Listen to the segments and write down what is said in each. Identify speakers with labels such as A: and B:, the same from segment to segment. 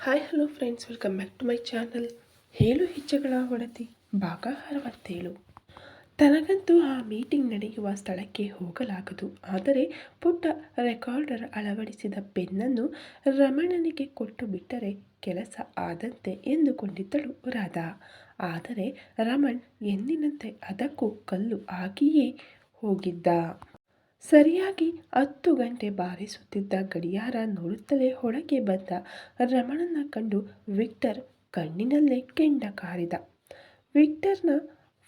A: Hi hello friends welcome back to my channel ಹೇಳು ಹೆಜ್ಜೆಗಳ ಒಡತಿ ಭಾಗ ಅರವತ್ತೇಳು ತನಗಂತೂ ಆ ಮೀಟಿಂಗ್ ನಡೆಯುವ ಸ್ಥಳಕ್ಕೆ ಹೋಗಲಾಗದು. ಆದರೆ ಪುಟ್ಟ ರೆಕಾರ್ಡರ್ ಅಳವಡಿಸಿದ ಪೆನ್ನನ್ನು ರಮಣನಿಗೆ ಕೊಟ್ಟು ಬಿಟ್ಟರೆ ಕೆಲಸ ಆದಂತೆ ಎಂದುಕೊಂಡಿದ್ದಳು ರಾಧಾ. ಆದರೆ ರಮಣ್ ಎಂದಿನಂತೆ ಅದಕ್ಕೂ ಕಲ್ಲು ಆಗಿಯೇ ಹೋಗಿದ್ದ. ಸರಿಯಾಗಿ ಹತ್ತು ಗಂಟೆ ಬಾರಿಸುತ್ತಿದ್ದ ಗಡಿಯಾರ ನೋಡುತ್ತಲೇ ಹೊರಗೆ ಬಂದ ರಮಣನ ಕಂಡು ವಿಕ್ಟರ್ ಕಣ್ಣಿನಲ್ಲೇ ಕೆಂಡ ಕಾರಿದ. ವಿಕ್ಟರ್ನ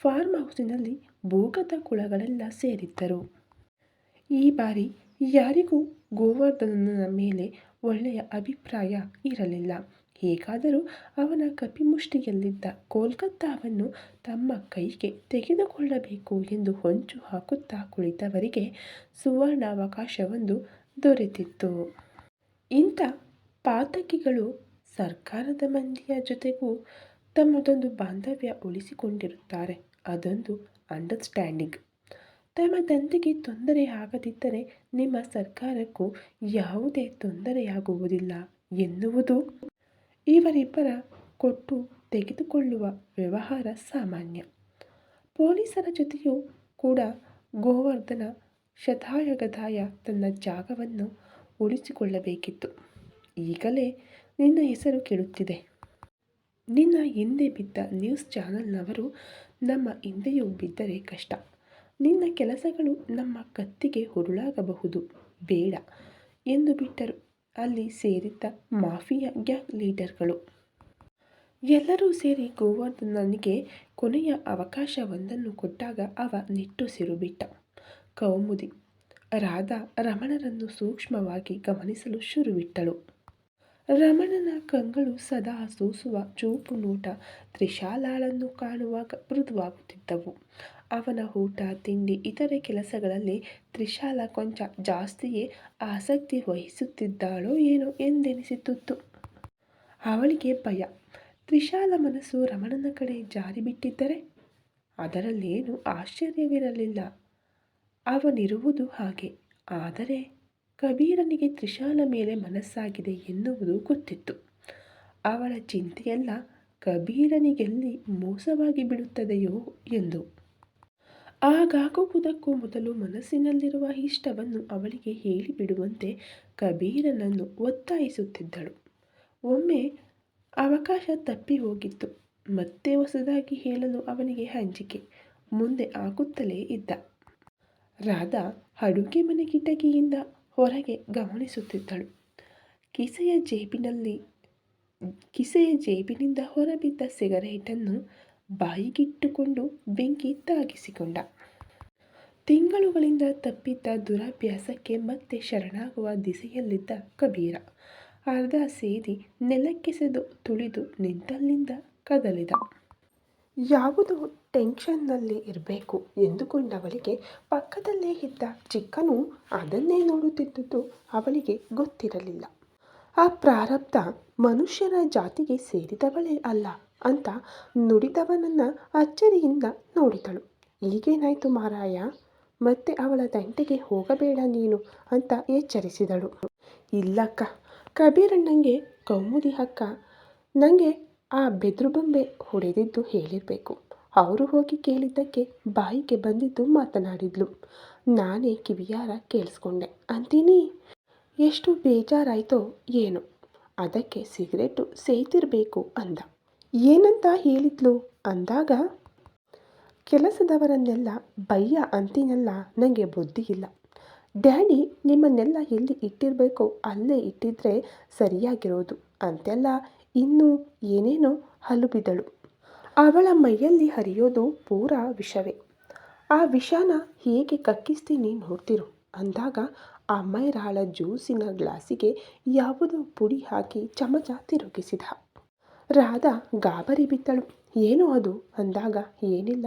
A: ಫಾರ್ಮ್ ಹೌಸಿನಲ್ಲಿ ಭೂಗತ ಕುಳಗಳೆಲ್ಲ ಸೇರಿದ್ದರು. ಈ ಬಾರಿ ಯಾರಿಗೂ ಗೋವರ್ಧನನ ಮೇಲೆ ಒಳ್ಳೆಯ ಅಭಿಪ್ರಾಯ ಇರಲಿಲ್ಲ. ಹೇಗಾದರೂ ಅವನ ಕಪಿಮುಷ್ಟಿಯಲ್ಲಿದ್ದ ಕೋಲ್ಕತ್ತಾವನ್ನು ತಮ್ಮ ಕೈಗೆ ತೆಗೆದುಕೊಳ್ಳಬೇಕು ಎಂದು ಹೊಂಚು ಹಾಕುತ್ತಾ ಕುಳಿತವರಿಗೆ ಸುವರ್ಣಾವಕಾಶವೊಂದು ದೊರೆತಿತ್ತು. ಇಂಥ ಪಾತಕಿಗಳು ಸರ್ಕಾರದ ಮಂದಿಯ ಜೊತೆಗೂ ತಮ್ಮದೊಂದು ಬಾಂಧವ್ಯ ಉಳಿಸಿಕೊಂಡಿರುತ್ತಾರೆ. ಅದೊಂದು ಅಂಡರ್ಸ್ಟ್ಯಾಂಡಿಂಗ್. ತಮ್ಮ ತಂದೆಗೆ ತೊಂದರೆ ಆಗದಿದ್ದರೆ ನಿಮ್ಮ ಸರ್ಕಾರಕ್ಕೂ ಯಾವುದೇ ತೊಂದರೆಯಾಗುವುದಿಲ್ಲ ಎನ್ನುವುದು ಇವರಿಬ್ಬರ ಕೊಟ್ಟು ತೆಗೆದುಕೊಳ್ಳುವ ವ್ಯವಹಾರ ಸಾಮಾನ್ಯ. ಪೊಲೀಸರ ಜೊತೆಯೂ ಕೂಡ ಗೋವರ್ಧನ ಶತಾಯಗದಾಯ ತನ್ನ ಜಾಗವನ್ನು ಉಳಿಸಿಕೊಳ್ಳಬೇಕಿತ್ತು. ಈಗಲೇ ನಿನ್ನ ಹೆಸರು ಕೇಳುತ್ತಿದೆ. ನಿನ್ನ ಹಿಂದೆ ಬಿದ್ದ ನ್ಯೂಸ್ ಚಾನಲ್ನವರು ನಮ್ಮ ಹಿಂದೆಯೂ ಬಿದ್ದರೆ ಕಷ್ಟ. ನಿನ್ನ ಕೆಲಸಗಳು ನಮ್ಮ ಕತ್ತಿಗೆ ಹುರುಳಾಗಬಹುದು. ಬೇಡ ಎಂದು ಬಿಟ್ಟರು. ಅಲ್ಲಿ ಸೇರಿದ್ದ ಮಾಫಿಯಾ ಗ್ಯಾಂಗ್ ಲೀಡರ್ಗಳು. ಎಲ್ಲರೂ ಸೇರಿ ಗೋವರ್ಧನನಿಗೆ ಕೊನೆಯ ಅವಕಾಶವೊಂದನ್ನು ಕೊಟ್ಟಾಗ ಅವ ನಿಟ್ಟುಸಿರು ಬಿಟ್ಟ ಕೌಮುದಿ ರಾಧಾ ರಮಣರನ್ನು ಸೂಕ್ಷ್ಮವಾಗಿ ಗಮನಿಸಲು ಶುರುವಿಟ್ಟಳು. ರಮಣನ ಕಂಗಳು ಸದಾ ಸೂಸುವ ಚೂಪು ನೋಟ ತ್ರಿಶಾಲಾಳನ್ನು ಕಾಣುವಾಗ ಮೃದುವಾಗುತ್ತಿದ್ದವು. ಅವನ ಊಟ, ತಿಂಡಿ, ಇತರೆ ಕೆಲಸಗಳಲ್ಲಿ ತ್ರಿಶಾಲ ಕೊಂಚ ಜಾಸ್ತಿಯೇ ಆಸಕ್ತಿ ವಹಿಸುತ್ತಿದ್ದಾಳೋ ಏನೋ ಎಂದೆನಿಸುತ್ತಿತ್ತು ಅವಳಿಗೆ ಭಯ. ತ್ರಿಶಾಲ ಮನಸ್ಸು ರಮಣನ ಕಡೆ ಜಾರಿಬಿಟ್ಟಿದ್ದರೆ ಅದರಲ್ಲೇನು ಆಶ್ಚರ್ಯವಿರಲಿಲ್ಲ. ಅವನಿರುವುದು ಹಾಗೆ. ಆದರೆ ಕಬೀರನಿಗೆ ತ್ರಿಶಾಲ ಮೇಲೆ ಮನಸ್ಸಾಗಿದೆ ಎನ್ನುವುದು ಗೊತ್ತಿತ್ತು. ಅವಳ ಚಿಂತೆಯೆಲ್ಲ ಕಬೀರನಿಗೆಲ್ಲಿ ಮೋಸವಾಗಿ ಬಿಡುತ್ತದೆಯೋ ಎಂದು. ಹಾಗಾಗುವುದಕ್ಕೂ ಮೊದಲು ಮನಸ್ಸಿನಲ್ಲಿರುವ ಇಷ್ಟವನ್ನು ಅವಳಿಗೆ ಹೇಳಿಬಿಡುವಂತೆ ಕಬೀರನನ್ನು ಒತ್ತಾಯಿಸುತ್ತಿದ್ದಳು. ಒಮ್ಮೆ ಅವಕಾಶ ತಪ್ಪಿ ಹೋಗಿತ್ತು. ಮತ್ತೆ ಹೊಸದಾಗಿ ಹೇಳಲು ಅವನಿಗೆ ಹಂಚಿಕೆ, ಮುಂದೆ ಆಗುತ್ತಲೇ ಇದ್ದ. ರಾಧಾ ಅಡುಗೆ ಮನೆ ಕಿಟಕಿಯಿಂದ ಹೊರಗೆ ಗಮನಿಸುತ್ತಿದ್ದಳು. ಕಿಸೆಯ ಜೇಬಿನಲ್ಲಿ, ಕಿಸೆಯ ಜೇಬಿನಿಂದ ಹೊರಬಿದ್ದ ಸಿಗರೇಟನ್ನು ಬಾಯಿಗಿಟ್ಟುಕೊಂಡು ಬೆಂಕಿ ತಾಗಿಸಿಕೊಂಡ. ತಿಂಗಳುಗಳಿಂದ ತಪ್ಪಿದ್ದ ದುರಾಭ್ಯಾಸಕ್ಕೆ ಮತ್ತೆ ಶರಣಾಗುವ ದಿಸೆಯಲ್ಲಿದ್ದ ಕಬೀರ. ಅರ್ಧ ಸೇದಿ ನೆಲಕ್ಕೆಸೆದು ತುಳಿದು ನಿಂತಲ್ಲಿಂದ ಕದಲಿದ. ಯಾವುದೋ ಟೆನ್ಷನ್ನಲ್ಲಿ ಇರಬೇಕು ಎಂದುಕೊಂಡವಳಿಗೆ ಪಕ್ಕದಲ್ಲೇ ಇದ್ದ ಚಿಕ್ಕನು ಅದನ್ನೇ ನೋಡುತ್ತಿದ್ದುದು ಅವಳಿಗೆ ಗೊತ್ತಿರಲಿಲ್ಲ. ಆ ಪ್ರಾರಬ್ಧ ಮನುಷ್ಯರ ಜಾತಿಗೆ ಸೇರಿದವಳೇ ಅಲ್ಲ. ಅಂತ ನುಡಿದವನನ್ನು ಅಚ್ಚರಿಯಿಂದ ನೋಡಿದಳು. ಈಗೇನಾಯ್ತು ಮಾರಾಯ? ಮತ್ತೆ ಅವಳ ತಂಟೆಗೆ ಹೋಗಬೇಡ ನೀನು ಅಂತ ಎಚ್ಚರಿಸಿದಳು. ಇಲ್ಲಕ್ಕ, ಕಬೀರಣ್ಣಂಗೆ ಕೌಮುದಿ ಅಕ್ಕ ನನಗೆ ಆ ಬೆದ್ರುಬೊಂಬೆ ಹೊಡೆದಿದ್ದು ಹೇಳಿರಬೇಕು. ಅವರು ಹೋಗಿ ಕೇಳಿದ್ದಕ್ಕೆ ಬಾಯಿಗೆ ಬಂದಿದ್ದು ಮಾತನಾಡಿದ್ಲು. ನಾನೇ ಕಿವಿಯಾರ ಕೇಳಿಸ್ಕೊಂಡೆ. ಅಂತೀನಿ, ಎಷ್ಟು ಬೇಜಾರಾಯ್ತೋ ಏನು. ಅದಕ್ಕೆ ಸಿಗರೇಟು ಸೇತಿರಬೇಕು ಅಂದ. ಏನಂತ ಹೇಳಿದ್ಲು? ಅಂದಾಗ, ಕೆಲಸದವರನ್ನೆಲ್ಲ ಬಯ್ಯ ಅಂತೀನಲ್ಲ ನನಗೆ ಬುದ್ಧಿ ಇಲ್ಲ. ಡ್ಯಾಡಿ, ನಿಮ್ಮನ್ನೆಲ್ಲ ಎಲ್ಲಿ ಇಟ್ಟಿರಬೇಕೋ? ಅಲ್ಲೇ ಇಟ್ಟಿದ್ರೆ ಸರಿಯಾಗಿರೋದು. ಅಂತೆಲ್ಲ ಇನ್ನೂ ಏನೇನೋ ಹಲುಬಿದಳು. ಅವಳ ಮೈಯಲ್ಲಿ ಹರಿಯೋದು ಪೂರ ವಿಷವೇ. ಆ ವಿಷಾನ ಹೇಗೆ ಕಕ್ಕಿಸ್ತೀನಿ ನೋಡ್ತಿರು. ಅಂದಾಗ ಆ ಮೈರಾಳ ಜ್ಯೂಸಿನ ಗ್ಲಾಸಿಗೆ ಯಾವುದೋ ಪುಡಿ ಹಾಕಿ ಚಮಚ ತಿರುಗಿಸಿದ. ರಾಧಾ ಗಾಬರಿ ಬಿದ್ದಳು. ಏನು ಅದು? ಅಂದಾಗ, ಏನಿಲ್ಲ.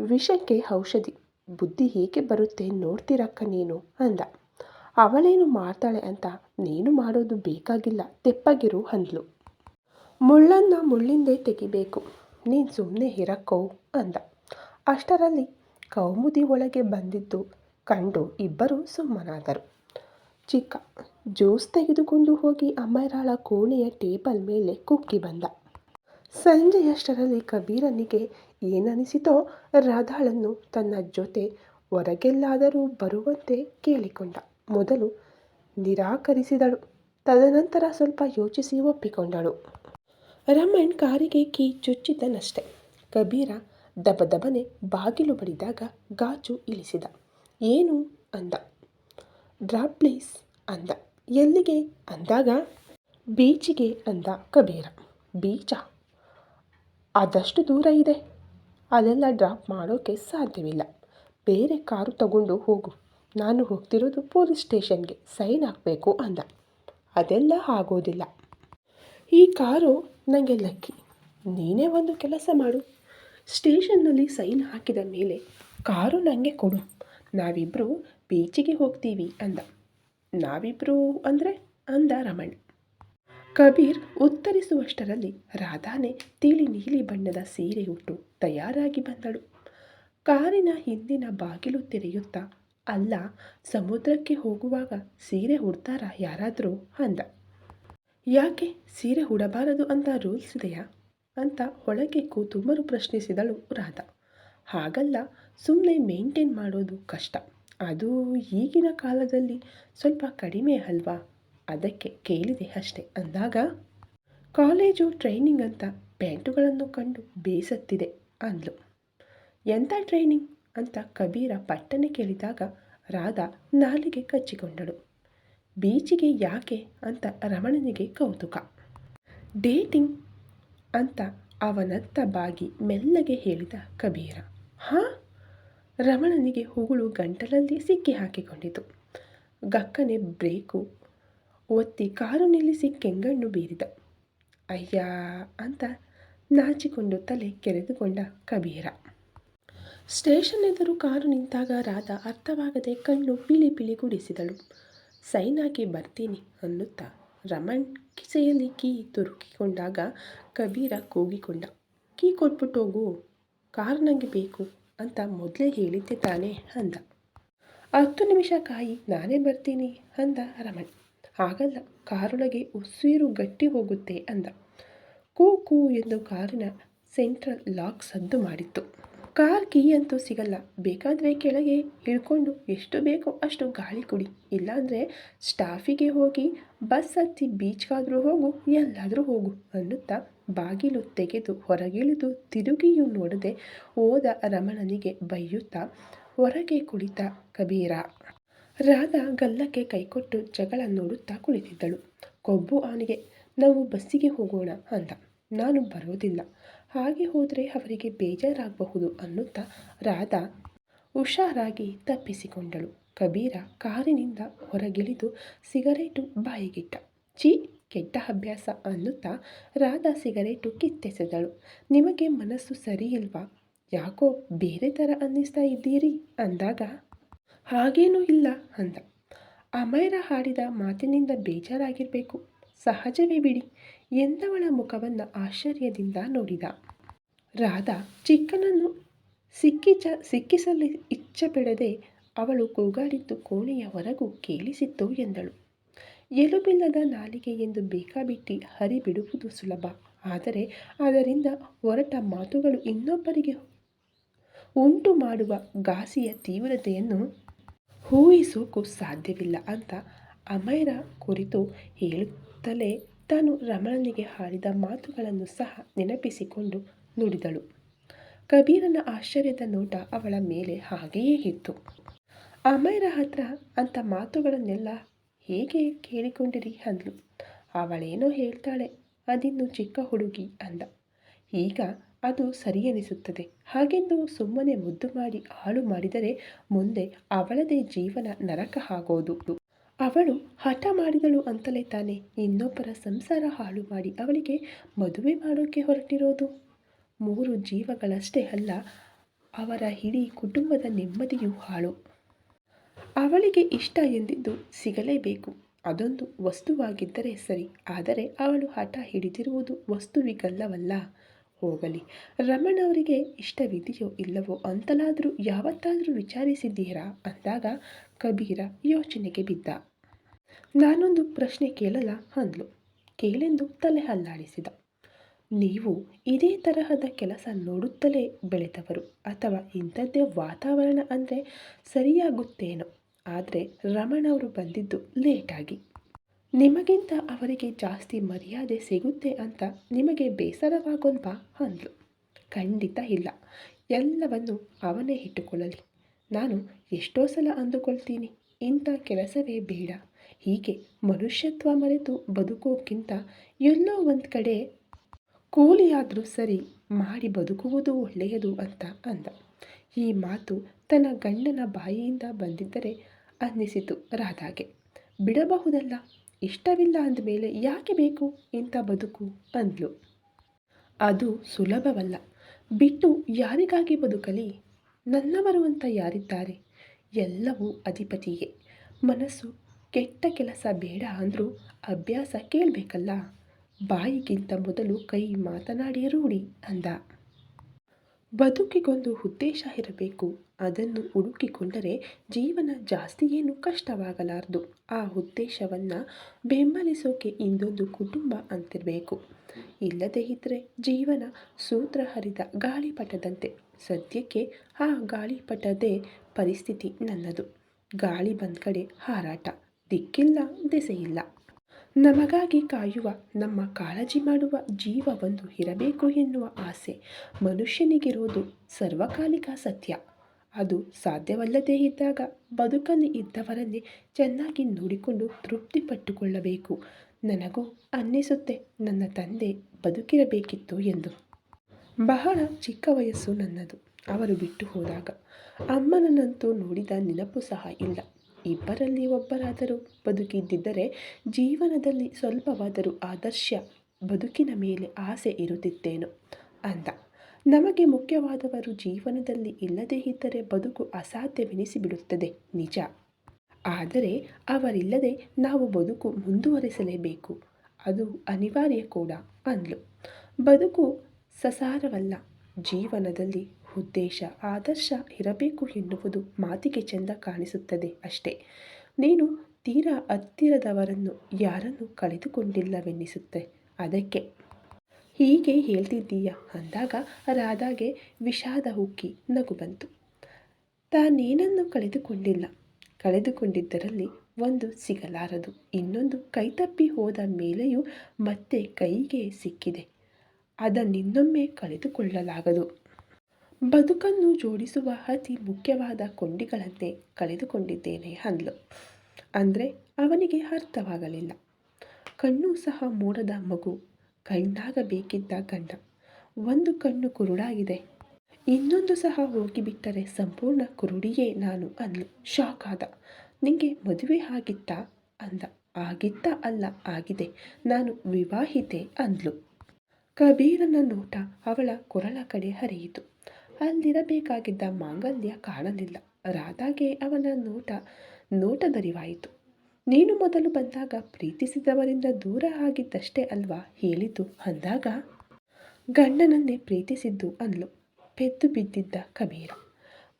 A: ವಿಷಕ್ಕೆ ಔಷಧಿ. ಬುದ್ಧಿ ಹೇಗೆ ಬರುತ್ತೆ. ನೋಡ್ತಿರಕ್ಕ ನೀನು? ಅಂದ. ಅವಳೇನು ಮಾಡ್ತಾಳೆ ಅಂತ ನೀನು ಮಾಡೋದು ಬೇಕಾಗಿಲ್ಲ. ತೆಪ್ಪಗಿರು ಅಂದ್ಲು. ಮುಳ್ಳನ್ನ ಮುಳ್ಳಿಂದೇ ತೆಗಿಬೇಕು. ನೀನು ಸುಮ್ಮನೆ ಇರಕ್ಕೋ? ಅಂದ. ಅಷ್ಟರಲ್ಲಿ ಕೌಮುದಿ ಒಳಗೆ ಬಂದಿದ್ದು ಕಂಡು ಇಬ್ಬರು ಸುಮ್ಮನಾದರು. ಚಿಕ್ಕ. ಜ್ಯೂಸ್ ತೆಗೆದುಕೊಂಡು ಹೋಗಿ ಅಮರಾಳ ಕೋಣೆಯ ಟೇಬಲ್ ಮೇಲೆ ಕುಕ್ಕಿ ಬಂದ. ಸಂಜೆಯಷ್ಟರಲ್ಲಿ ಕಬೀರನಿಗೆ ಏನನಿಸಿತೋ ರಾಧಾಳನ್ನು ತನ್ನ ಜೊತೆ ಹೊರಗೆಲ್ಲಾದರೂ ಬರುವಂತೆ ಕೇಳಿಕೊಂಡ. ಮೊದಲು ನಿರಾಕರಿಸಿದಳು. ತದನಂತರ ಸ್ವಲ್ಪ ಯೋಚಿಸಿ ಒಪ್ಪಿಕೊಂಡಳು. ರಮಣ್ ಕಾರಿಗೆ ಕೀ ಚುಚ್ಚಿದ್ದನಷ್ಟೆ. ಕಬೀರ ದಬದಬನೆ ಬಾಗಿಲು ಬಡಿದಾಗ ಗಾಜು ಇಳಿಸಿದ. ಏನು? ಅಂದ. ಡ್ರಾಪ್ ಪ್ಲೀಸ್ ಅಂದ. ಎಲ್ಲಿಗೆ? ಅಂದಾಗ, ಬೀಚಿಗೆ ಅಂದ ಕಬೀರ. ಬೀಚಾ? ಅದಷ್ಟು ದೂರ ಇದೆ. ಅದೆಲ್ಲ ಡ್ರಾಪ್ ಮಾಡೋಕ್ಕೆ ಸಾಧ್ಯವಿಲ್ಲ. ಬೇರೆ ಕಾರು ತಗೊಂಡು ಹೋಗು. ನಾನು ಹೋಗ್ತಿರೋದು ಪೊಲೀಸ್ ಸ್ಟೇಷನ್ಗೆ. ಸೈನ್ ಹಾಕಬೇಕು ಅಂದ. ಅದೆಲ್ಲ ಆಗೋದಿಲ್ಲ. ಈ ಕಾರು ನನಗೆ ಲಕ್ಕಿ. ನೀನೇ ಒಂದು ಕೆಲಸ ಮಾಡು. ಸ್ಟೇಷನ್ನಲ್ಲಿ ಸೈನ್ ಹಾಕಿದ ಮೇಲೆ ಕಾರು ನನಗೆ ಕೊಡು. ನಾವಿಬ್ಬರು ಬೀಚಿಗೆ ಹೋಗ್ತೀವಿ ಅಂದ. ನಾವಿಬ್ಬರು ಅಂದರೆ ಅಂದ ರಮಣ್. ಕಬೀರ್ ಉತ್ತರಿಸುವಷ್ಟರಲ್ಲಿ ರಾಧಾನೆ ತಿಳಿ ನೀಲಿ ಬಣ್ಣದ ಸೀರೆ ಉಟ್ಟು ತಯಾರಾಗಿ ಬಂದಳು. ಕಾರಿನ ಹಿಂದಿನ ಬಾಗಿಲು ತೆರೆಯುತ್ತಾ ಅಲ್ಲ ಸಮುದ್ರಕ್ಕೆ ಹೋಗುವಾಗ ಸೀರೆ ಉಡ್ತಾರಾ ಯಾರಾದರೂ ಅಂದ. ಯಾಕೆ ಸೀರೆ ಉಡಬಾರದು ಅಂತ ರೂಲ್ಸ್ ಇದೆಯಾ? ಅಂತ ಒಳಗೆ ಕೂತುಮರು ಪ್ರಶ್ನಿಸಿದಳು ರಾಧಾ. ಹಾಗಲ್ಲ ಸುಮ್ಮನೆ ಮೇಂಟೈನ್ ಮಾಡೋದು ಕಷ್ಟ. ಅದು ಈಗಿನ ಕಾಲದಲ್ಲಿ ಸ್ವಲ್ಪ ಕಡಿಮೆ ಅಲ್ವಾ? ಅದಕ್ಕೆ ಕೇಳಿದೆ ಅಷ್ಟೆ. ಅಂದಾಗ, ಕಾಲೇಜು ಟ್ರೈನಿಂಗ್ ಅಂತ ಪ್ಯಾಂಟುಗಳನ್ನು ಕಂಡು ಬೇಸತ್ತಿದೆ ಅಂದ್ಲು. ಎಂಥ ಟ್ರೈನಿಂಗ್? ಅಂತ ಕಬೀರ ಪಟ್ಟನೆ ಕೇಳಿದಾಗ ರಾಧಾ ನಾಲಿಗೆ ಕಚ್ಚಿಕೊಂಡಳು. ಬೀಚಿಗೆ ಯಾಕೆ? ಅಂತ ರಮಣನಿಗೆ ಕೌತುಕ. ಡೇಟಿಂಗ್? ಅಂತ ಅವನತ್ತ ಬಾಗಿ ಮೆಲ್ಲಗೆ ಹೇಳಿದ ಕಬೀರ. ಹಾಂ ರಮಣನಿಗೆ ಹುಗುಳು ಗಂಟಲಲ್ಲಿ ಸಿಕ್ಕಿ ಹಾಕಿಕೊಂಡಿತು. ಗಕ್ಕನೆ ಬ್ರೇಕು, ಒತ್ತಿ ಕಾರು ನಿಲ್ಲಿಸಿ ಕೆಂಗಣ್ಣು ಬೀರಿದ. ಅಯ್ಯ ಅಂತ ನಾಚಿಕೊಂಡು ತಲೆ ಕೆರೆದುಕೊಂಡ ಕಬೀರ. ಸ್ಟೇಷನ್ ಎದುರು ಕಾರು ನಿಂತಾಗ ರಾಧ ಅರ್ಥವಾಗದೆ ಕಣ್ಣು ಪಿಳಿ ಪಿಳಿ ಗುಡಿಸಿದಳು. ಸೈನ್ ಹಾಕಿ ಬರ್ತೀನಿ ಅನ್ನುತ್ತಾ ರಮಣ್ ಕಿಸೆಯಲ್ಲಿ ಕೀ ತುರುಕಿಕೊಂಡಾಗ ಕಬೀರ ಕೂಗಿಕೊಂಡ. ಕೀ ಕೊಟ್ಬಿಟ್ಟು ಹೋಗು, ಕಾರು ನನಗೆ ಬೇಕು. ಅಂತ ಮೊದಲೇ ಹೇಳಿದ್ದೆ ತಾನೇ ಅಂದ. ಹತ್ತು ನಿಮಿಷ ಕಾಯಿ ನಾನೇ ಬರ್ತೀನಿ ಅಂದ ರಮಣ್. ಹಾಗಲ್ಲ, ಕಾರೊಳಗೆ ಉಸಿರು ಗಟ್ಟಿ ಹೋಗುತ್ತೆ ಅಂದ. ಕೂ ಕೂ ಎಂದು ಕಾರಿನ ಸೆಂಟ್ರಲ್ ಲಾಕ್ ಸದ್ದು ಮಾಡಿತ್ತು. ಕಾರ್ ಕೀ ಅಂತೂ ಸಿಗಲ್ಲ. ಬೇಕಾದರೆ ಕೆಳಗೆ ಇಳ್ಕೊಂಡು ಎಷ್ಟು ಬೇಕೋ ಅಷ್ಟು ಗಾಳಿ ಕುಡಿ. ಇಲ್ಲಾಂದರೆ ಸ್ಟಾಫಿಗೆ ಹೋಗಿ ಬಸ್ ಹತ್ತಿ ಬೀಚ್ಗಾದರೂ ಹೋಗು, ಎಲ್ಲಾದರೂ ಹೋಗು ಅನ್ನುತ್ತಾ ಬಾಗಿಲು ತೆಗೆದು ಹೊರಗಿಳಿದು ತಿರುಗಿಯೂ ನೋಡದೆ ಹೋದ ರಮಣನಿಗೆ ಬೈಯುತ್ತಾ ಹೊರಗೆ ಕುಳಿತ ಕಬೀರ. ರಾಧಾ ಗಲ್ಲಕ್ಕೆ ಕೈಕೊಟ್ಟು ಜಗಳ ನೋಡುತ್ತಾ ಕುಳಿತಿದ್ದಳು. ಕೊಬ್ಬು ಅವನಿಗೆ ನಾವು ಬಸ್ಸಿಗೆ ಹೋಗೋಣ ಅಂದ. ನಾನು ಬರೋದಿಲ್ಲ. ಹಾಗೆ ಹೋದರೆ ಅವರಿಗೆ ಬೇಜಾರಾಗಬಹುದು ಅನ್ನುತ್ತಾ ರಾಧಾ ಹುಷಾರಾಗಿ ತಪ್ಪಿಸಿಕೊಂಡಳು. ಕಬೀರ ಕಾರಿನಿಂದ ಹೊರಗಿಳಿದು ಸಿಗರೇಟು ಬಾಯಿಗಿಟ್ಟ. ಚೀ ಕೆಟ್ಟ ಅಭ್ಯಾಸ ಅನ್ನುತ್ತಾ ರಾಧಾ ಸಿಗರೇಟು ಕಿತ್ತೆಸೆದಳು. ನಿಮಗೆ ಮನಸ್ಸು ಸರಿಯಿಲ್ವಾ? ಯಾಕೋ ಬೇರೆ ಥರ ಅನ್ನಿಸ್ತಾ ಇದ್ದೀರಿ ಅಂದಾಗ. ಹಾಗೇನೂ ಇಲ್ಲ ಅಂದ. ಅಮೈರ ಹಾಡಿದ ಮಾತಿನಿಂದ ಬೇಜಾರಾಗಿರಬೇಕು. ಸಹಜವೇ ಬಿಡಿ. ಎಂದವಳ ಮುಖವನ್ನು ಆಶ್ಚರ್ಯದಿಂದ ನೋಡಿದ. ರಾಧಾ ಚಿಕ್ಕನನ್ನು ಸಿಕ್ಕಿಚ ಸಿಕ್ಕಿಸಲು ಇಚ್ಛೆ ಅವಳು ಕೂಗಾಡಿದ್ದು ಕೋಣೆಯ ಹೊರಗೂ ಕೇಳಿಸಿತ್ತು ಎಂದಳು. ಎಲುಬಿಲ್ಲದ ನಾಲಿಗೆ ಎಂದು ಬೇಕಾಬಿಟ್ಟಿ ಹರಿಬಿಡುವುದು ಸುಲಭ. ಆದರೆ ಅದರಿಂದ ಹೊರಟ ಮಾತುಗಳು ಇನ್ನೊಬ್ಬರಿಗೆ ಉಂಟು ಮಾಡುವ ಘಾಸಿಯ ತೀವ್ರತೆಯನ್ನು ಹೂಯಿಸೋಕು ಸಾಧ್ಯವಿಲ್ಲ ಅಂತ ಅಮೈರ ಕುರಿತು ಹೇಳುತ್ತಲೇ ತಾನು ರಮಣನಿಗೆ ಹಾಡಿದ ಮಾತುಗಳನ್ನು ಸಹ ನೆನಪಿಸಿಕೊಂಡು ನುಡಿದಳು. ಕಬೀರನ ಆಶ್ಚರ್ಯದ ನೋಟ ಅವಳ ಮೇಲೆ ಹಾಗೆಯೇ ಇತ್ತು. ಅಮೈರ ಹತ್ರ ಅಂಥ ಮಾತುಗಳನ್ನೆಲ್ಲ ಹೇಗೆ ಕೇಳಿಕೊಂಡಿರಿ ಅಂದ್ಲು. ಅವಳೇನೋ ಹೇಳ್ತಾಳೆ, ಅದಿನ್ನು ಚಿಕ್ಕ ಹುಡುಗಿ ಅಂದ. ಈಗ ಅದು ಸರಿಯೆನಿಸುತ್ತದೆ. ಹಾಗೆಂದು ಸುಮ್ಮನೆ ಮುದ್ದು ಮಾಡಿ ಹಾಳು ಮಾಡಿದರೆ ಮುಂದೆ ಅವಳದೇ ಜೀವನ ನರಕ ಆಗೋದು. ಅವಳು ಹಠ ಮಾಡಿದಳು ಅಂತಲೇ ತಾನೆ ಇನ್ನೊಬ್ಬರ ಸಂಸಾರ ಹಾಳು ಮಾಡಿ ಅವಳಿಗೆ ಮದುವೆ ಮಾಡೋಕ್ಕೆ ಹೊರಟಿರೋದು. ಮೂರು ಜೀವಗಳಷ್ಟೇ ಅಲ್ಲ, ಅವರ ಇಡೀ ಕುಟುಂಬದ ನೆಮ್ಮದಿಯೂ ಹಾಳು. ಅವಳಿಗೆ ಇಷ್ಟ ಎಂದಿದ್ದು ಸಿಗಲೇಬೇಕು. ಅದೊಂದು ವಸ್ತುವಾಗಿದ್ದರೆ ಸರಿ, ಆದರೆ ಅವಳು ಹಠ ಹಿಡಿದಿರುವುದು ವಸ್ತುವಿಗಲ್ಲವಲ್ಲ. ಹೋಗಲಿ ರಮಣವರಿಗೆ ಇಷ್ಟವಿದೆಯೋ ಇಲ್ಲವೋ ಅಂತಲಾದರೂ ಯಾವತ್ತಾದರೂ ವಿಚಾರಿಸಿದ್ದೀರಾ? ಅಂದಾಗ ಕಬೀರ ಯೋಚನೆಗೆ ಬಿದ್ದ. ನಾನೊಂದು ಪ್ರಶ್ನೆ ಕೇಳಲ್ಲ ಅಂದ್ಲು. ಕೇಳೆಂದು ತಲೆ ಹಲ್ಲಾಡಿಸಿದ ನೀವು ಇದೇ ತರಹದ ಕೆಲಸ ನೋಡುತ್ತಲೇ ಬೆಳೆದವರು ಅಥವಾ ಇಂಥದ್ದೇ ವಾತಾವರಣ ಅಂದರೆ ಸರಿಯಾಗುತ್ತೇನೋ. ಆದರೆ ರಮಣ ಅವರು ಬಂದಿದ್ದು ಲೇಟಾಗಿ ನಿಮಗಿಂತ ಅವರಿಗೆ ಜಾಸ್ತಿ ಮರ್ಯಾದೆ ಸಿಗುತ್ತೆ ಅಂತ ನಿಮಗೆ ಬೇಸರವಾಗೋಲ್ವಾ ಅಂದ್ಲು. ಖಂಡಿತ ಇಲ್ಲ. ಎಲ್ಲವನ್ನು ಅವನೇ ಇಟ್ಟುಕೊಳ್ಳಲಿ. ನಾನು ಎಷ್ಟೋ ಸಲ ಅಂದುಕೊಳ್ತೀನಿ, ಇಂಥ ಕೆಲಸವೇ ಬೇಡ. ಹೀಗೆ ಮನುಷ್ಯತ್ವ ಮರೆತು ಬದುಕೋಕ್ಕಿಂತ ಎಲ್ಲೋ ಒಂದು ಕಡೆ ಕೂಲಿಯಾದರೂ ಸರಿ ಮಾಡಿ ಬದುಕುವುದು ಒಳ್ಳೆಯದು ಅಂತ ಅಂದ. ಈ ಮಾತು ತನ್ನ ಗಂಡನ ಬಾಯಿಯಿಂದ ಬಂದಿದ್ದರೆ ಅನ್ನಿಸಿತು ರಾಧಾಗೆ. ಬಿಡಬಹುದಲ್ಲ, ಇಷ್ಟವಿಲ್ಲ ಅಂದಮೇಲೆ ಯಾಕೆ ಬೇಕು ಇಂಥ ಬದುಕು ಅಂದ್ಲು. ಅದು ಸುಲಭವಲ್ಲ, ಬಿಟ್ಟು ಯಾರಿಗಾಗಿ ಬದುಕಲಿ? ನನ್ನವರು ಅಂತ ಯಾರಿದ್ದಾರೆ? ಎಲ್ಲವೂ ಅಧಿಪತಿಯೇ. ಮನಸ್ಸು ಕೆಟ್ಟ ಕೆಲಸ ಬೇಡ ಅಂದರೂ ಅಭ್ಯಾಸ ಕೇಳಬೇಕಲ್ಲ? ಬಾಯಿಗಿಂತ ಮೊದಲು ಕೈ ಮಾತನಾಡಿ ರೂಢಿ ಅಂದ. ಬದುಕಿಗೊಂದು ಉದ್ದೇಶ ಇರಬೇಕು. ಅದನ್ನು ಹುಡುಕಿಕೊಂಡರೆ ಜೀವನ ಜಾಸ್ತಿ ಏನು ಕಷ್ಟವಾಗಲಾರದು. ಆ ಉದ್ದೇಶವನ್ನು ಬೆಂಬಲಿಸೋಕೆ ಇಂದೊಂದು ಕುಟುಂಬ ಅಂತಿರಬೇಕು. ಇಲ್ಲದೇ ಇದ್ದರೆ ಜೀವನ ಸೂತ್ರ ಹರಿದ ಗಾಳಿಪಟದಂತೆ. ಸದ್ಯಕ್ಕೆ ಆ ಗಾಳಿಪಟದೇ ಪರಿಸ್ಥಿತಿ ನನ್ನದು. ಗಾಳಿ ಬಂದ ಕಡೆ ಹಾರಾಟ. ದಿಕ್ಕಿಲ್ಲ, ದೆಸೆಯಿಲ್ಲ. ನಮಗಾಗಿ ಕಾಯುವ, ನಮ್ಮ ಕಾಳಜಿ ಮಾಡುವ ಜೀವ ಒಂದು ಇರಬೇಕು ಎನ್ನುವ ಆಸೆ. ಮನುಷ್ಯನಿಗಿರೋದು ಸರ್ವಕಾಲಿಕ ಸತ್ಯ. ಅದು ಸಾಧ್ಯವಲ್ಲದೇ ಇದ್ದಾಗ ಬದುಕಲ್ಲಿ ಇದ್ದವರನ್ನೇ ಚೆನ್ನಾಗಿ ನೋಡಿಕೊಂಡು ತೃಪ್ತಿಪಟ್ಟುಕೊಳ್ಳಬೇಕು. ನನಗೂ ಅನ್ನಿಸುತ್ತೆ ನನ್ನ ತಂದೆ ಬದುಕಿರಬೇಕಿತ್ತು ಎಂದು. ಬಹಳ ಚಿಕ್ಕ ವಯಸ್ಸು ನನ್ನದು. ಅವರು ಬಿಟ್ಟು ಹೋದಾಗ ಅಮ್ಮನನ್ನಂತೂ ನೋಡಿದ ನೆನಪು ಸಹ ಇಲ್ಲ. ಇಬ್ಬರಲ್ಲಿ ಒಬ್ಬರಾದರೂ ಬದುಕಿದ್ದಿದ್ದರೆ ಜೀವನದಲ್ಲಿ ಸ್ವಲ್ಪವಾದರೂ ಆದರ್ಶ ಬದುಕಿನ ಮೇಲೆ ಆಸೆ ಇರುತ್ತಿತ್ತೇನೋ? ಅಂದ. ನಮಗೆ ಮುಖ್ಯವಾದವರು ಜೀವನದಲ್ಲಿ ಇಲ್ಲದೇ ಇದ್ದರೆ ಬದುಕು ಅಸಾಧ್ಯವೆನಿಸಿಬಿಡುತ್ತದೆ, ನಿಜ. ಆದರೆ ಅವರಿಲ್ಲದೆ ನಾವು ಬದುಕು ಮುಂದುವರೆಸಲೇಬೇಕು. ಅದು ಅನಿವಾರ್ಯ ಕೂಡ, ಅಂದ್ಲು. ಬದುಕು ಸಸಾರವಲ್ಲ, ಜೀವನದಲ್ಲಿ ಉದ್ದೇಶ, ಆದರ್ಶ ಇರಬೇಕು ಎನ್ನುವುದು ಮಾತಿಗೆ ಚೆಂದ ಕಾಣಿಸುತ್ತದೆ ಅಷ್ಟೇ. ನೀನು ತೀರಾ ಹತ್ತಿರದವರನ್ನು ಯಾರನ್ನು ಕಳೆದುಕೊಂಡಿಲ್ಲವೆನ್ನಿಸುತ್ತೆ. ಅದಕ್ಕೆ. ಹೀಗೆ ಹೇಳ್ತಿದ್ದೀಯ? ಅಂದಾಗ ರಾಧಾಗೆ ವಿಷಾದ ಉಕ್ಕಿ ನಗು ಬಂತು ತಾನೇನನ್ನು ಕಳೆದುಕೊಂಡಿಲ್ಲ. ಕಳೆದುಕೊಂಡಿದ್ದರಲ್ಲಿ ಒಂದು ಸಿಗಲಾರದು. ಇನ್ನೊಂದು ಕೈತಪ್ಪಿ ಹೋದ ಮೇಲೆಯೂ ಮತ್ತೆ ಕೈಗೆ ಸಿಕ್ಕಿದೆ. ಅದನ್ನಿನ್ನೊಮ್ಮೆ ಕಳೆದುಕೊಳ್ಳಲಾಗದು. ಬದುಕನ್ನು ಜೋಡಿಸುವ ಅತಿ ಮುಖ್ಯವಾದ ಕೊಂಡಿಗಳಂತೆ ಕಳೆದುಕೊಂಡಿದ್ದೇನೆ ಅಂದ್ಲು. ಅಂದರೆ ಅವನಿಗೆ ಅರ್ಥವಾಗಲಿಲ್ಲ. ಕಣ್ಣು ಸಹ ಮೂಡದ ಮಗು ಕಣ್ಣಾಗಬೇಕಿದ್ದ ಗಂಡ. ಒಂದು ಕಣ್ಣು ಕುರುಡಾಗಿದೆ. ಇನ್ನೊಂದು ಸಹ ಹೋಗಿಬಿಟ್ಟರೆ ಸಂಪೂರ್ಣ ಕುರುಡಿಯೇ ನಾನು ಅಂದ್ಲು. ಶಾಕ್ ಆದ ನಿಂಗೆ ಮದುವೆ ಆಗಿತ್ತಾ? ಅಂದ. ಆಗಿತ್ತ ಅಲ್ಲ, ಆಗಿದೆ. ನಾನು ವಿವಾಹಿತೆ ಅಂದ್ಲು. ಕಬೀರನ ನೋಟ ಅವಳ ಕೊರಳ ಕಡೆ ಹರಿಯಿತು. ಅಲ್ಲಿರಬೇಕಾಗಿದ್ದ ಮಾಂಗಲ್ಯ ಕಾಣಲಿಲ್ಲ. ರಾಧಾಗೆ ಅವನ ನೋಟ, ನೋಟದರಿವಾಯಿತು. ನೀನು ಮೊದಲು ಬಂದಾಗ ಪ್ರೀತಿಸಿದವರಿಂದ ದೂರ ಆಗಿದ್ದಷ್ಟೇ ಅಲ್ವಾ? ಹೇಳಿತು. ಅಂದಾಗ ಗಂಡನನ್ನೇ ಪ್ರೀತಿಸಿದ್ದು ಅಂದ್ಲು. ಪೆದ್ದು ಬಿದ್ದಿದ್ದ ಕಬೀರ.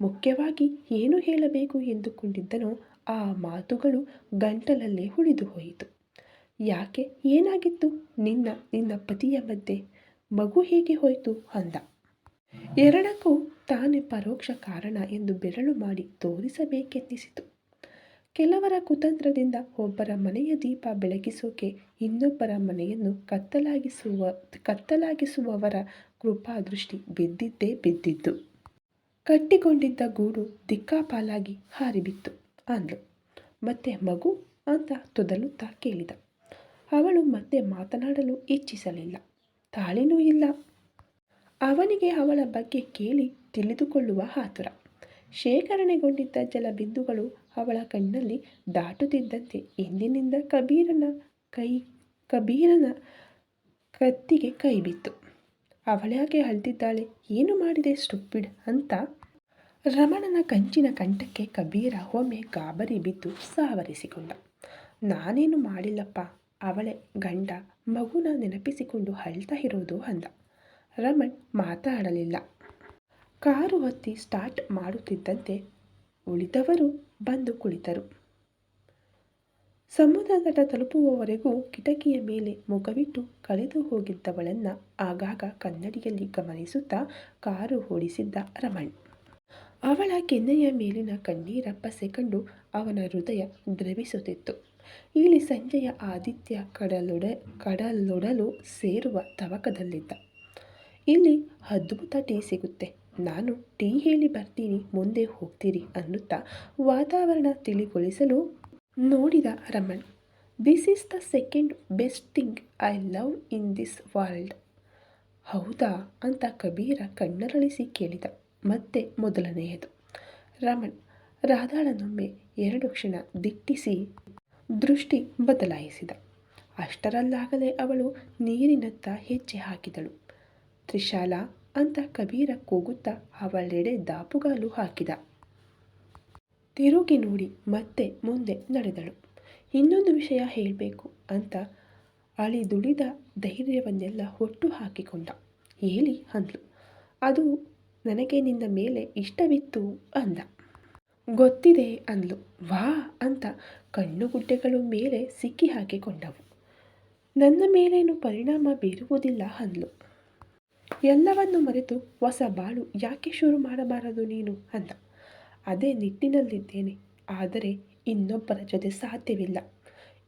A: ಮುಖ್ಯವಾಗಿ ಏನು ಹೇಳಬೇಕು ಎಂದುಕೊಂಡಿದ್ದನೋ ಆ ಮಾತುಗಳು ಗಂಟಲಲ್ಲೇ ಉಳಿದು ಹೋಯಿತು. ಯಾಕೆ? ಏನಾಗಿತ್ತು? ನಿನ್ನ ನಿನ್ನ ಪತಿಯ ಮಧ್ಯೆ ಮಗು ಹೇಗೆ ಹೋಯಿತು? ಅಂದ. ಎರಡಕ್ಕೂ ತಾನೇ ಪರೋಕ್ಷ ಕಾರಣ ಎಂದು ಬೆರಳು ಮಾಡಿ ತೋರಿಸಬೇಕೆನ್ನಿಸಿತು ಕೆಲವರ ಕುತಂತ್ರದಿಂದ ಒಬ್ಬರ ಮನೆಯ ದೀಪ ಬೆಳಗಿಸೋಕೆ ಇನ್ನೊಬ್ಬರ ಮನೆಯನ್ನು ಕತ್ತಲಾಗಿಸುವ, ಕತ್ತಲಾಗಿಸುವವರ ಕೃಪಾದೃಷ್ಟಿ ಬಿದ್ದಿದ್ದೇ ಬಿದ್ದಿದ್ದು ಕಟ್ಟಿಕೊಂಡಿದ್ದ ಗೂಡು ದಿಕ್ಕಾಪಾಲಾಗಿ ಹಾರಿಬಿತ್ತು ಅಂದ್ಲು. ಮತ್ತೆ ಮಗು ಅಂತ ತೊದಲುತ್ತಾ ಕೇಳಿದ. ಅವಳು ಮತ್ತೆ ಮಾತನಾಡಲು ಇಚ್ಛಿಸಲಿಲ್ಲ. ತಾಳಿನೂ ಇಲ್ಲ ಅವನಿಗೆ ಅವಳ ಬಗ್ಗೆ ಕೇಳಿ ತಿಳಿದುಕೊಳ್ಳುವ ಆತುರ ಶೇಖರಣೆಗೊಂಡಿದ್ದ ಜಲಬಿಂದುಗಳು ಅವಳ ಕಣ್ಣಲ್ಲಿ ದಾಟುತ್ತಿದ್ದಂತೆ ಎಂದಿನಿಂದ ಕಬೀರನ ಕೈ, ಕಬೀರನ ಕತ್ತಿಗೆ ಕೈ ಬಿತ್ತು. ಅವಳ್ಯಾಕೆ ಅಳ್ತಿದ್ದಾಳೆ, ಏನು ಮಾಡಿದೆ ಸ್ಟುಪಿಡ್ ಅಂತ? ರಮಣನ ಕಂಚಿನ ಕಂಠಕ್ಕೆ ಕಬೀರ ಒಮ್ಮೆ ಗಾಬರಿ ಬಿದ್ದು ಸಾವರಿಸಿಕೊಂಡ. ನಾನೇನು ಮಾಡಿಲ್ಲಪ್ಪ? ಅವಳೆ ಗಂಡ ಮಗುನ ನೆನಪಿಸಿಕೊಂಡು ಅಳ್ತಾ ಇರೋದು ಅಂದ. ರಮಣ್ ಮಾತಾಡಲಿಲ್ಲ. ಕಾರು ಹೊತ್ತಿ ಸ್ಟಾರ್ಟ್ ಮಾಡುತ್ತಿದ್ದಂತೆ ಉಳಿದವರು ಬಂದು ಕುಳಿತರು. ಸಮುದ್ರ ತಟ ತಲುಪುವವರೆಗೂ ಕಿಟಕಿಯ ಮೇಲೆ ಮುಖವಿಟ್ಟು ಕಳೆದು ಹೋಗಿದ್ದವಳನ್ನು ಆಗಾಗ ಕನ್ನಡಿಯಲ್ಲಿ ಗಮನಿಸುತ್ತಾ ಕಾರು ಓಡಿಸಿದ್ದ ರಮಣ್. ಅವಳ ಕೆನ್ನೆಯ ಮೇಲಿನ ಕಣ್ಣೀರ ಪಸೆ ಕಂಡು ಅವನ ಹೃದಯ ದ್ರವಿಸುತ್ತಿತ್ತು. ಇಲ್ಲಿ ಸಂಜೆಯ ಆದಿತ್ಯ ಕಡಲೊಡೆ ಕಡಲೊಡಲು ಸೇರುವ ತವಕದಲ್ಲಿದ್ದ ಇಲ್ಲಿ ಅದ್ಭುತ ಟೀ ಸಿಗುತ್ತೆ. ನಾನು ಟೀ ಹೇಳಿ ಬರ್ತೀನಿ, ಮುಂದೆ ಹೋಗ್ತೀರಿ ಅನ್ನುತ್ತಾ ವಾತಾವರಣ ತಿಳಿಗೊಳಿಸಲು ನೋಡಿದ Raman this is the second best thing I love in this world ಹೌದಾ? ಅಂತ ಕಬೀರ ಕಣ್ಣರಳಿಸಿ ಕೇಳಿದ. ಮತ್ತೆ ಮೊದಲನೆಯದು. ರಮಣ್ ರಾಧಾಳನೊಮ್ಮೆ ಎರಡು ಕ್ಷಣ ದಿಟ್ಟಿಸಿ ದೃಷ್ಟಿ ಬದಲಾಯಿಸಿದ. ಅಷ್ಟರಲ್ಲಾಗಲೇ ಅವಳು ನೀರಿನತ್ತ ಹೆಜ್ಜೆ ಹಾಕಿದಳು. ತ್ರಿಶಾಲ ಅಂತ ಕಬೀರ ಕೂಗುತ್ತಾ ಅವಳೆಡೆ ದಾಪುಗಾಲು ಹಾಕಿದ. ತಿರುಗಿ ನೋಡಿ ಮತ್ತೆ ಮುಂದೆ ನಡೆದಳು. ಇನ್ನೊಂದು ವಿಷಯ ಹೇಳಬೇಕು ಅಂತ ಅಳಿದುಳಿದ ಧೈರ್ಯವನ್ನೆಲ್ಲ ಒಟ್ಟು ಹಾಕಿಕೊಂಡ. ಹೇಳಿ ಅಂದ್ಲು. ಅದು ನನಗೆ ನಿನ್ನ ಮೇಲೆ ಇಷ್ಟವಿತ್ತು ಅಂದ. ಗೊತ್ತಿದೆ ಅಂದ್ಲು. ವಾ ಅಂತ ಕಣ್ಣುಗುಡ್ಡೆಗಳು ಮೇಲೆ ಸಿಕ್ಕಿ ಹಾಕಿಕೊಂಡವು. ನನ್ನ ಮೇಲೇನು ಪರಿಣಾಮ ಬೀರುವುದಿಲ್ಲ ಅಂದ್ಲು. ಎಲ್ಲವನ್ನು ಮರೆತು ಹೊಸ ಬಾಳು ಯಾಕೆ ಶುರು ಮಾಡಬಾರದು ನೀನು ಅಂದ ಅದೇ ನಿಟ್ಟಿನಲ್ಲಿದ್ದೇನೆ. ಆದರೆ ಇನ್ನೊಬ್ಬರ ಜೊತೆ ಸಾಧ್ಯವಿಲ್ಲ.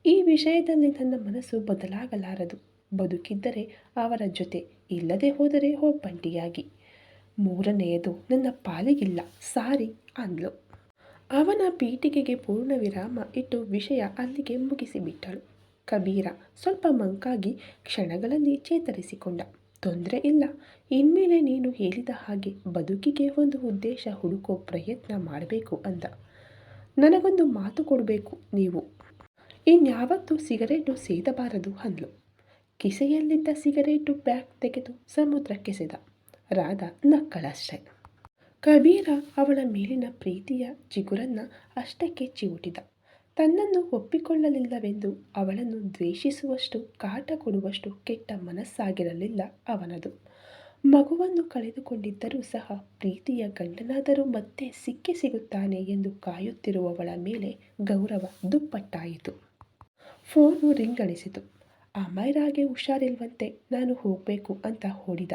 A: ಈ ವಿಷಯದಲ್ಲಿ ನನ್ನ ಮನಸ್ಸು ಬದಲಾಗಲಾರದು. ಬದುಕಿದ್ದರೆ ಅವರ ಜೊತೆ ಇಲ್ಲದೆ ಹೋದರೆ ಒಬ್ಬಂಟಿಯಾಗಿ ಮೂರನೆಯದು, ನನ್ನ ಪಾಲಿಗಿಲ್ಲ. ಸಾರಿ ಅಂದ್ಲು. ಅವನ ಪೀಠಿಗೆಗೆ ಪೂರ್ಣ ವಿರಾಮ ಇಟ್ಟು ವಿಷಯ ಅಲ್ಲಿಗೆ ಮುಗಿಸಿಬಿಟ್ಟಳು. ಕಬೀರ ಸ್ವಲ್ಪ ಮಂಕಾಗಿ ಕ್ಷಣಗಳಲ್ಲಿ ಚೇತರಿಸಿಕೊಂಡ. ತೊಂದರೆ ಇಲ್ಲ. ಇನ್ಮೇಲೆ ನೀನು ಹೇಳಿದ ಹಾಗೆ ಬದುಕಿಗೆ ಒಂದು ಉದ್ದೇಶ ಹುಡುಕೋ ಪ್ರಯತ್ನ ಮಾಡಬೇಕು ಅಂದ. ನನಗೊಂದು ಮಾತು ಕೊಡಬೇಕು ನೀವು? ಇನ್ಯಾವತ್ತೂ ಸಿಗರೇಟು ಸೇದಬಾರದು ಅಂದ್ಲು. ಕಿಸೆಯಲ್ಲಿದ್ದ ಸಿಗರೇಟು ಬ್ಯಾಗ್ ತೆಗೆದು ಸಮುದ್ರಕ್ಕೆಸೆದ ರಾಧ ನಕ್ಕಳಷ್ಟೆ. ಕಬೀರ ಅವಳ ಮೇಲಿನ ಪ್ರೀತಿಯ ಚಿಗುರನ್ನು ಅಷ್ಟಕ್ಕೆ ಚಿವುಟಿದ. ತನ್ನನ್ನು ಒಪ್ಪಿಕೊಳ್ಳಲಿಲ್ಲವೆಂದು ಅವಳನ್ನು ದ್ವೇಷಿಸುವಷ್ಟು, ಕಾಟ ಕೊಡುವಷ್ಟು ಕೆಟ್ಟ ಮನಸ್ಸಾಗಿರಲಿಲ್ಲ ಅವನದು. ಮಗುವನ್ನು ಕಳೆದುಕೊಂಡಿದ್ದರೂ ಸಹ ಪ್ರೀತಿಯ ಗಂಡನಾದರೂ ಮತ್ತೆ ಸಿಕ್ಕಿ ಸಿಗುತ್ತಾನೆ ಎಂದು ಕಾಯುತ್ತಿರುವವಳ ಮೇಲೆ ಗೌರವ ದುಪ್ಪಟ್ಟಾಯಿತು. ಫೋನು ರಿಂಗಣಿಸಿತು. ಅಮೈರಾಗೆ ಹುಷಾರಿಲ್ವಂತೆ ನಾನು ಹೋಗಬೇಕು ಅಂತ ಓಡಿದ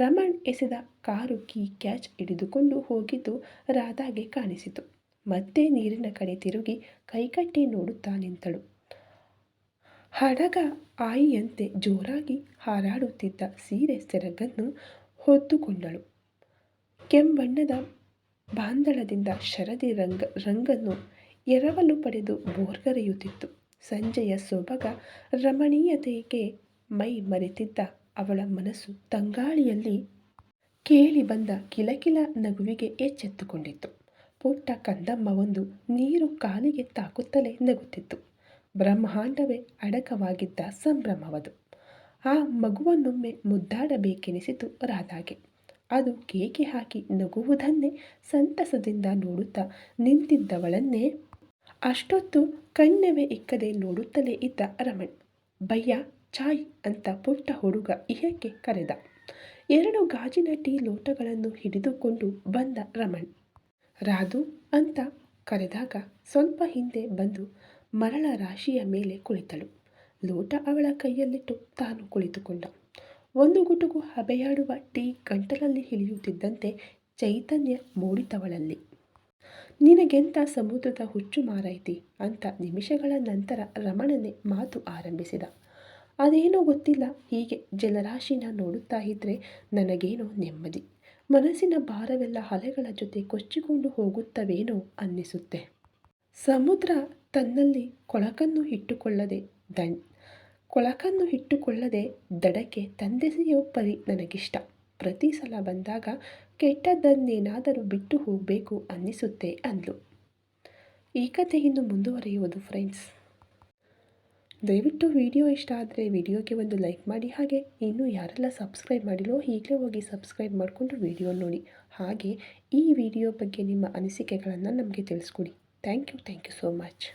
A: ರಮಣ್ ಎಸೆದ ಕಾರು ಕೀ ಕ್ಯಾಚ್ ಹಿಡಿದುಕೊಂಡು ಹೋಗಿದ್ದು ರಾಧಾಗೆ ಕಾಣಿಸಿತು. ಮತ್ತೆ ನೀರಿನ ಕಡೆ ತಿರುಗಿ ಕೈಕಟ್ಟಿ ನೋಡುತ್ತಾ ನಿಂತಳು ಹಡಗ ಆಯಿಯಂತೆ ಜೋರಾಗಿ ಹಾರಾಡುತ್ತಿದ್ದ ಸೀರೆ ಸೆರಗನ್ನು ಹೊತ್ತುಕೊಂಡಳು. ಕೆಂಬಣ್ಣದ ಬಾಂದಳದಿಂದ ಶರದಿ ರಂಗ, ರಂಗನ್ನು ಎರವಲು ಪಡೆದು ಬೋರ್ಗರೆಯುತ್ತಿತ್ತು. ಸಂಜೆಯ ಸೊಬಗ ರಮಣೀಯತೆಗೆ ಮೈ ಮರೆತಿದ್ದ ಅವಳ ಮನಸ್ಸು ತಂಗಾಳಿಯಲ್ಲಿ ಕೇಳಿ ಬಂದ ಕಿಲಕಿಲ ನಗುವಿಗೆ ಎಚ್ಚೆತ್ತುಕೊಂಡಿತ್ತು. ಪುಟ್ಟ ಕಂದಮ್ಮ ಒಂದು ನೀರು ಕಾಲಿಗೆ ತಾಕುತ್ತಲೇ ನಗುತ್ತಿತ್ತು. ಬ್ರಹ್ಮಾಂಡವೇ ಅಡಕವಾಗಿದ್ದ ಸಂಭ್ರಮವದು. ಆ ಮಗುವನ್ನೊಮ್ಮೆ ಮುದ್ದಾಡಬೇಕೆನಿಸಿತು ರಾಧಾಗೆ. ಅದು ಕೇಕೆ ಹಾಕಿ ನಗುವುದನ್ನೇ ಸಂತಸದಿಂದ ನೋಡುತ್ತಾ ನಿಂತಿದ್ದವಳನ್ನೇ ಅಷ್ಟೊತ್ತು ಕಣ್ಣವೇ ಇಕ್ಕದೆ ನೋಡುತ್ತಲೇ ಇದ್ದ ರಮಣ್. ಭಯ್ಯ, ಚಾಯ್ ಅಂತ ಪುಟ್ಟ ಹುಡುಗ ಇಹಕ್ಕೆ ಕರೆದ. ಎರಡು ಗಾಜಿನ ಟೀ ಲೋಟಗಳನ್ನು ಹಿಡಿದುಕೊಂಡು ಬಂದ ರಮಣ್. ರಾಧು ಅಂತ ಕರೆದಾಗ ಸ್ವಲ್ಪ ಹಿಂದೆ ಬಂದು ಮರಳ ರಾಶಿಯ ಮೇಲೆ ಕುಳಿತಳು. ಲೋಟ ಅವಳ ಕೈಯಲ್ಲಿಟ್ಟು ತಾನು ಕುಳಿತುಕೊಂಡ. ಒಂದು ಗುಟುಕು ಹಬೆಯಾಡುವ ಟೀ ಗಂಟಲಲ್ಲಿ ಹಿಡಿಯುತ್ತಿದ್ದಂತೆ ಚೈತನ್ಯ ಮೂಡಿತವಳಲ್ಲಿ. ನಿನಗೆಂತ ಸಮುದ್ರದ ಹುಚ್ಚು ಮಾರೈತಿ ಅಂತ ನಿಮಿಷಗಳ ನಂತರ ರಮಣನೆ ಮಾತು ಆರಂಭಿಸಿದ. ಅದೇನೋ ಗೊತ್ತಿಲ್ಲ ಹೀಗೆ ಜಲರಾಶಿನ ನೋಡುತ್ತಾ ಇದ್ದರೆ ನನಗೇನೋ ನೆಮ್ಮದಿ. ಮನಸ್ಸಿನ ಭಾರವೆಲ್ಲ ಅಲೆಗಳ ಜೊತೆ ಕೊಚ್ಚಿಕೊಂಡು ಹೋಗುತ್ತವೇನೋ ಅನ್ನಿಸುತ್ತೆ. ಸಮುದ್ರ ತನ್ನಲ್ಲಿ ಕೊಳಕನ್ನು ಇಟ್ಟುಕೊಳ್ಳದೆ ದಣ್, ಕೊಳಕನ್ನು ಇಟ್ಟುಕೊಳ್ಳದೆ ದಡಕ್ಕೆ ತಂದೆಸೆಯೋ ಪರಿ ನನಗಿಷ್ಟ. ಪ್ರತಿ ಸಲ ಬಂದಾಗ ಕೆಟ್ಟದ್ದನ್ನೇನಾದರೂ ಬಿಟ್ಟು ಹೋಗಬೇಕು ಅನ್ನಿಸುತ್ತೆ ಅಂದ್ಲು. ಈ ಕಥೆ ಇನ್ನು ಮುಂದುವರಿಯುವುದು ಫ್ರೆಂಡ್ಸ್ ದಯವಿಟ್ಟು ವಿಡಿಯೋ ಇಷ್ಟ ಆದರೆ ವಿಡಿಯೋಗೆ ಒಂದು ಲೈಕ್ ಮಾಡಿ ಹಾಗೆ ಇನ್ನೂ ಯಾರೆಲ್ಲ ಸಬ್ಸ್ಕ್ರೈಬ್ ಮಾಡಿಲ್ಲೋ ಈಗಲೇ ಹೋಗಿ ಸಬ್ಸ್ಕ್ರೈಬ್ ಮಾಡಿಕೊಂಡು ವಿಡಿಯೋ ನೋಡಿ. ಹಾಗೆ ಈ ವಿಡಿಯೋ ಬಗ್ಗೆ ನಿಮ್ಮ ಅನಿಸಿಕೆಗಳನ್ನು ನಮಗೆ ತಿಳಿಸ್ಕೊಡಿ. Thank you thank you so much.